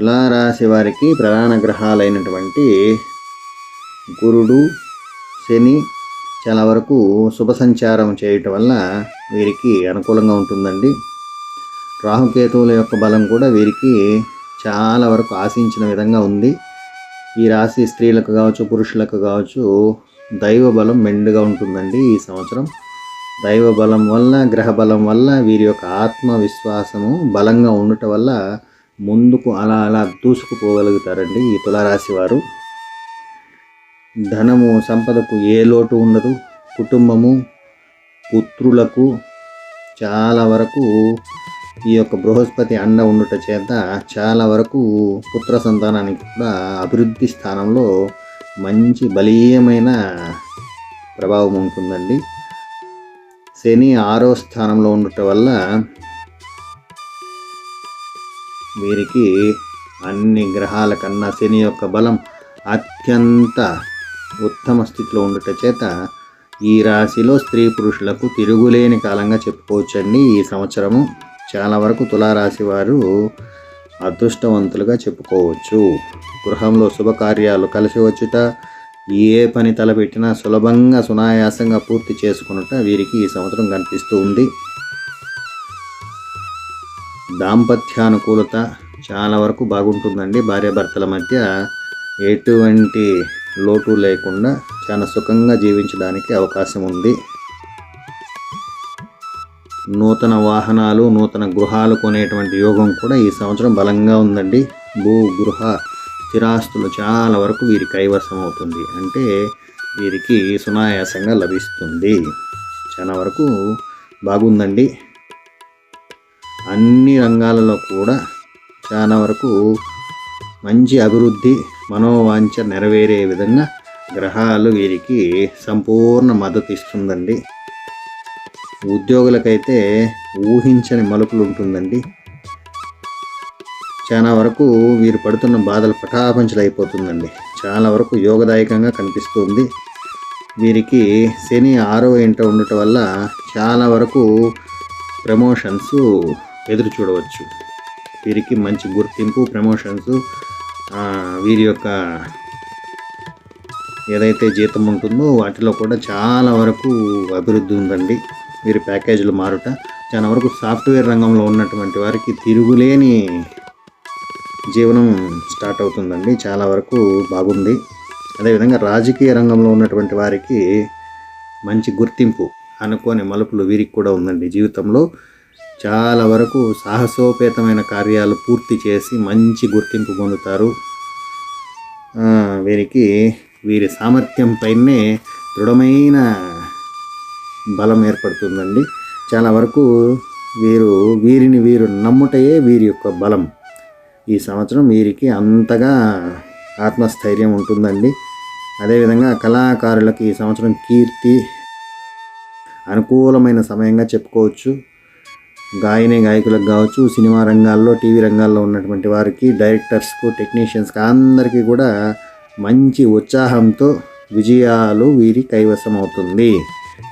తులారాశి వారికి ప్రధాన గ్రహాలైనటువంటి గురుడు శని చాలా వరకు శుభ సంచారం చేయటం వల్ల వీరికి అనుకూలంగా ఉంటుందండి. రాహుకేతువుల యొక్క బలం కూడా వీరికి చాలా వరకు ఆశించిన విధంగా ఉంది. ఈ రాశి స్త్రీలకు కావచ్చు పురుషులకు కావచ్చు దైవ బలం మెండుగా ఉంటుందండి ఈ సంవత్సరం. దైవ బలం వల్ల గ్రహ బలం వల్ల వీరి యొక్క ఆత్మవిశ్వాసము బలంగా ఉండటం వల్ల ముందుకు అలా అలా దూసుకుపోగలుగుతారండి ఈ తులారాశి వారు. ధనము సంపదకు ఏ లోటు ఉండదు. కుటుంబము పుత్రులకు చాలా వరకు ఈ యొక్క బృహస్పతి అండ ఉండుట చేత చాలా వరకు పుత్ర సంతానానికి కూడా అభివృద్ధి స్థానంలో మంచి బలీయమైన ప్రభావం ఉంటుందండి. శని ఆరో స్థానంలో ఉండటం వల్ల వీరికి అన్ని గ్రహాల కన్నా శని యొక్క బలం అత్యంత ఉత్తమ స్థితిలో ఉండట చేత ఈ రాశిలో స్త్రీ పురుషులకు తిరుగులేని కాలంగా చెప్పుకోవచ్చండి. ఈ సంవత్సరము చాలా వరకు తులారాశి వారు అదృష్టవంతులుగా చెప్పుకోవచ్చు. గృహంలో శుభకార్యాలు కలిసి వచ్చుట ఏ పని తలపెట్టినా సులభంగా సునాయాసంగా పూర్తి చేసుకున్నట వీరికి ఈ సంవత్సరం కనిపిస్తూ ఉంది. దాంపత్యానుకూలత చాలా వరకు బాగుంటుందండి భార్యాభర్తల మధ్య. ఎటువంటి లోటు లేకుండా చాలా సుఖంగా జీవించడానికి అవకాశం ఉంది. నూతన వాహనాలు నూతన గృహాలు కొనేటువంటి యోగం కూడా ఈ సంవత్సరం బలంగా ఉందండి. భూ గృహ స్థిరాస్తులు చాలా వరకు వీరి కైవసం అవుతుంది. అంటే వీరికి సునాయాసంగా లభిస్తుంది. చాలా వరకు బాగుందండి. అన్ని రంగాలలో కూడా చాలా వరకు మంచి అభివృద్ధి మనోవాంఛ నెరవేరే విధంగా గ్రహాలు వీరికి సంపూర్ణ మద్దతు ఇస్తుందండి. ఉద్యోగులకైతే ఊహించని మలుపులు ఉంటుందండి. చాలా వరకు వీరు పడుతున్న బాధలు పటాపంచలు అయిపోతుందండి. చాలా వరకు యోగదాయకంగా కనిపిస్తుంది. వీరికి శని ఆరో ఇంట ఉండటం వల్ల చాలా వరకు ప్రమోషన్స్ ఎదురు చూడవచ్చు. వీరికి మంచి గుర్తింపు ప్రమోషన్స్ వీరి యొక్క ఏదైతే జీతం ఉంటుందో వాటిలో కూడా చాలా వరకు అభివృద్ధి ఉందండి. వీరి ప్యాకేజీలు మారుట చాలా వరకు సాఫ్ట్వేర్ రంగంలో ఉన్నటువంటి వారికి తిరుగులేని జీవనం స్టార్ట్ అవుతుందండి. చాలా వరకు బాగుంది. అదేవిధంగా రాజకీయ రంగంలో ఉన్నటువంటి వారికి మంచి గుర్తింపు అనుకోని మలుపులు వీరికి కూడా ఉందండి జీవితంలో. చాలా వరకు సాహసోపేతమైన కార్యాలు పూర్తి చేసి మంచి గుర్తింపు పొందుతారు. వీరికి వీరి సామర్థ్యం పైనే దృఢమైన బలం ఏర్పడుతుందండి. చాలా వరకు వీరు వీరిని వీరు నమ్ముటయే వీరి యొక్క బలం. ఈ సంవత్సరం వీరికి అంతగా ఆత్మస్థైర్యం ఉంటుందండి. అదేవిధంగా కళాకారులకు ఈ సంవత్సరం కీర్తి అనుకూలమైన సమయంగా చెప్పుకోవచ్చు. గాయని గాయకులకు కావచ్చు సినిమా రంగాల్లో టీవీ రంగాల్లో ఉన్నటువంటి వారికి డైరెక్టర్స్కు టెక్నీషియన్స్కి అందరికీ కూడా మంచి ఉత్సాహంతో విజయాలు వీరి కైవసం అవుతుంది.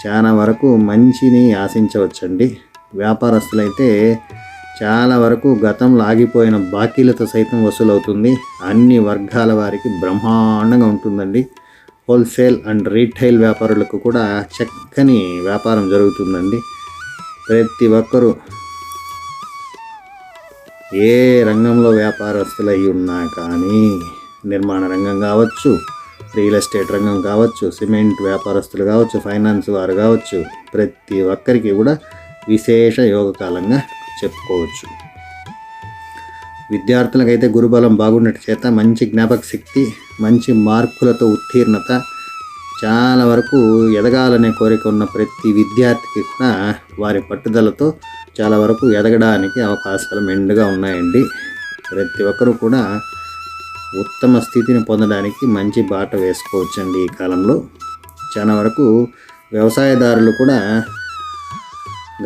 చాలా వరకు మంచిని ఆశించవచ్చండి. వ్యాపారస్తులైతే చాలా వరకు గతంలో ఆగిపోయిన బాకీలతో సైతం వసూలవుతుంది. అన్ని వర్గాల వారికి బ్రహ్మాండంగా ఉంటుందండి. హోల్సేల్ అండ్ రీటైల్ వ్యాపారులకు కూడా చక్కని వ్యాపారం జరుగుతుందండి. ప్రతి ఒక్కరూ ఏ రంగంలో వ్యాపారస్తులు అయి ఉన్నా కానీ నిర్మాణ రంగం కావచ్చు రియల్ ఎస్టేట్ రంగం కావచ్చు సిమెంట్ వ్యాపారస్తులు కావచ్చు ఫైనాన్స్ వారు కావచ్చు ప్రతి ఒక్కరికి కూడా విశేష యోగకాలంగా చెప్పుకోవచ్చు. విద్యార్థులకైతే గురుబలం బాగున్నట్టు చేత మంచి జ్ఞాపక శక్తి మంచి మార్కులతో ఉత్తీర్ణత చాలా వరకు ఎదగాలనే కోరిక ఉన్న ప్రతి విద్యార్థికి కూడా వారి పట్టుదలతో చాలా వరకు ఎదగడానికి అవకాశాలు మెండుగా ఉన్నాయండి. ప్రతి ఒక్కరూ కూడా ఉత్తమ స్థితిని పొందడానికి మంచి బాట వేసుకోవచ్చండి ఈ కాలంలో. చాలా వరకు వ్యవసాయదారులు కూడా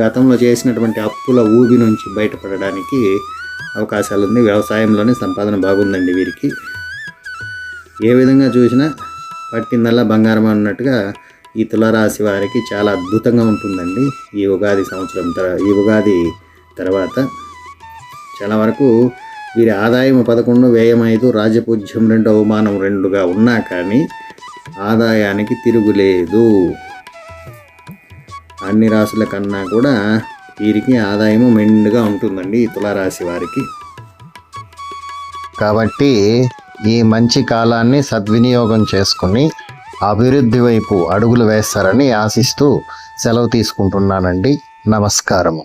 గతంలో చేసినటువంటి అప్పుల ఊబి నుంచి బయటపడడానికి అవకాశాలు ఉంది వ్యవసాయంలోనే సంపాదన బాగుందండి వీరికి. ఏ విధంగా చూసినా పట్టిందల్లా బంగారం అన్నట్టుగా ఈ తులారాశి వారికి చాలా అద్భుతంగా ఉంటుందండి. ఈ ఉగాది సంవత్సరం తర్వాత ఈ ఉగాది తర్వాత చాలా వరకు వీరి ఆదాయం పదకొండు వ్యయం ఐదు రాజపూజ్యం రెండు అవమానం రెండుగా ఉన్నా కానీ ఆదాయానికి తిరుగులేదు అన్ని రాసుల కన్నా కూడా వీరికి ఆదాయము మెండుగా ఉంటుందండి ఈ తులారాశి వారికి. కాబట్టి ఈ మంచి కాలాన్ని సద్వినియోగం చేసుకుని అభివృద్ధి వైపు అడుగులు వేస్తారని ఆశిస్తూ సెలవు తీసుకుంటున్నానండి. నమస్కారము.